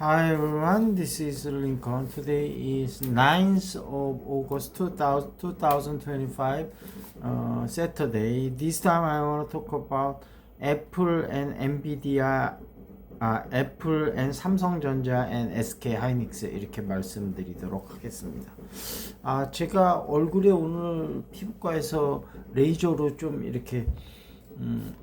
Hi everyone, this is Lincoln. Today is 9th of August 2000, 2025, uh, Saturday. This time I want to talk about Apple and Nvidia, 아, 애플 and 삼성전자 and SK 하이닉스 이렇게 말씀드리도록 하겠습니다. 아, 제가 얼굴에 오늘 피부과에서 레이저로 좀 이렇게 음,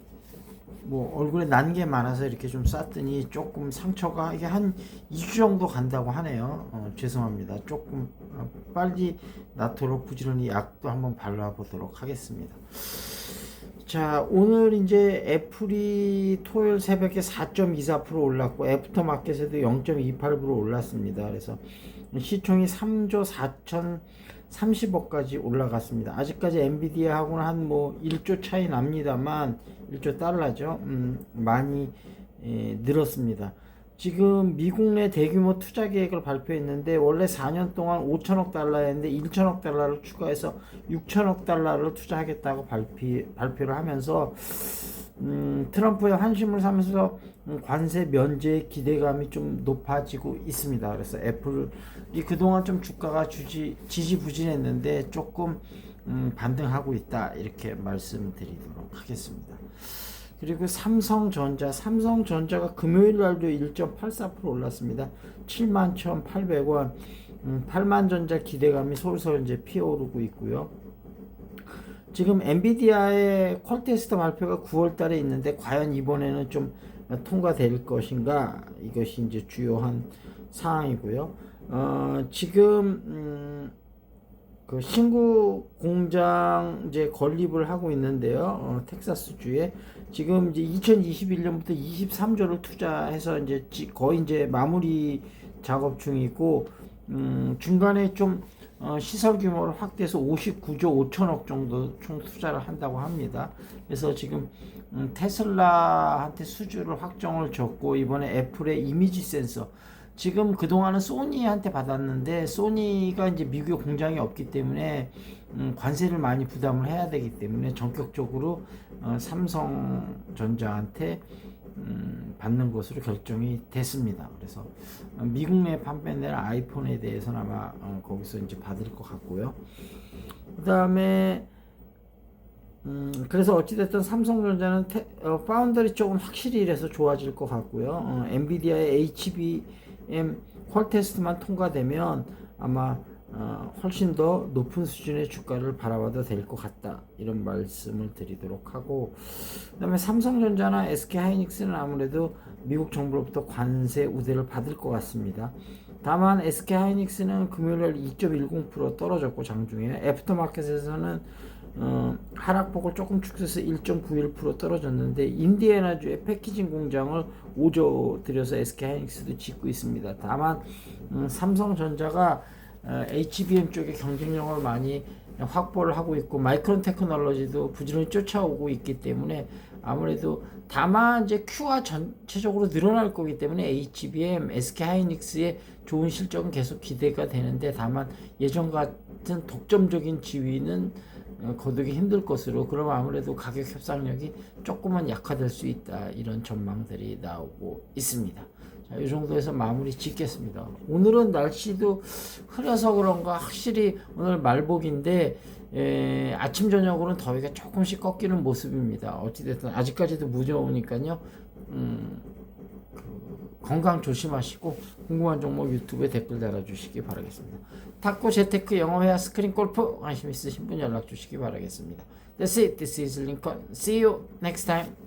뭐 얼굴에 난게 많아서 이렇게 좀 쌌더니 조금 상처가 이게 한 2주 정도 간다고 하네요. 어, 죄송합니다. 조금 어, 빨리 낫도록 부지런히 약도 한번 발라보도록 하겠습니다. 자, 오늘 이제 애플이 토요일 새벽에 4.24% 올랐고 애프터 마켓에도 0.28% 올랐습니다. 그래서 시총이 3조 4천 30억까지 올라갔습니다. 아직까지 엔비디아하고는 한 뭐 1조 차이 납니다만 1조 달러죠. 음, 많이 예, 늘었습니다. 지금 미국 내 대규모 투자 계획을 발표했는데 원래 4년 동안 5천억 달러였는데 1천억 달러를 추가해서 6천억 달러를 투자하겠다고 발표, 발표를 하면서 음, 트럼프의 환심을 사면서 음, 관세 면제의 기대감이 좀 높아지고 있습니다. 그래서 애플이 그동안 좀 주가가 주지, 지지부진했는데 조금 음, 반등하고 있다 이렇게 말씀드리도록 하겠습니다. 그리고 삼성전자, 삼성전자가 금요일 날도 1.84% 올랐습니다. 71,800원. 음, 8만전자 기대감이 솔솔 이제 피어오르고 있고요. 지금 엔비디아의 퀄테스트 발표가 9월 달에 있는데 과연 이번에는 좀 통과될 것인가 이것이 이제 주요한 사항이고요. 어, 지금 음, 그 신구 공장 이제 건립을 하고 있는데요. 어, 텍사스 주에 지금 이제 2021년부터 23조를 투자해서 이제 거의 이제 마무리 작업 중이고 음, 중간에 좀 어, 시설 규모를 확대해서 59조 5천억 정도 총 투자를 한다고 합니다. 그래서 지금 음, 테슬라한테 수주를 확정을 줬고 이번에 애플의 이미지 센서 지금 그동안은 소니한테 받았는데 소니가 이제 미국에 공장이 없기 때문에 음, 관세를 많이 부담을 해야 되기 때문에 전격적으로 어, 삼성전자한테 음, 받는 것으로 결정이 됐습니다. 그래서 어, 미국 내 판매되는 아이폰에 대해서는 아마 어, 거기서 이제 받을 것 같고요. 그 다음에 음, 그래서 어찌됐든 삼성전자는 테, 어, 파운더리 쪽은 확실히 이래서 좋아질 것 같고요. 어, 엔비디아의 HBM 퀄 테스트만 통과되면 아마 어, 훨씬 더 높은 수준의 주가를 바라봐도 될 것 같다. 이런 말씀을 드리도록 하고. 그다음에 삼성전자나 SK하이닉스는 아무래도 미국 정부로부터 관세 우대를 받을 것 같습니다. 다만 SK하이닉스는 금요일 2.10% 떨어졌고 장중에. 애프터마켓에서는 어, 하락폭을 조금 축소해서 1.91% 떨어졌는데 인디애나주의 패키징 공장을 5조 들여서 SK하이닉스도 짓고 있습니다. 다만 음, 삼성전자가 어, HBM 쪽에 경쟁력을 많이 확보를 하고 있고 마이크론 테크놀로지도 부지런히 쫓아오고 있기 때문에 아무래도 다만 이제 Q가 전체적으로 늘어날 거기 때문에 HBM, SK하이닉스의 좋은 실적은 계속 기대가 되는데 다만 예전 같은 독점적인 지위는 어, 거두기 힘들 것으로 그러면 아무래도 가격 협상력이 조금은 약화될 수 있다 이런 전망들이 나오고 있습니다. 자, 이 정도에서 마무리 짓겠습니다. 오늘은 날씨도 흐려서 그런가 확실히 오늘 말복인데 에, 아침 저녁으로는 더위가 조금씩 꺾이는 모습입니다. 어찌됐든 아직까지도 무더우니까요. 음, 그, 건강 조심하시고 궁금한 종목 유튜브에 댓글 달아주시기 바라겠습니다. 탁구 재테크 영어회화 스크린 골프 관심 있으신 분 연락 주시기 바라겠습니다. That's it. This is Lincoln. See you next time.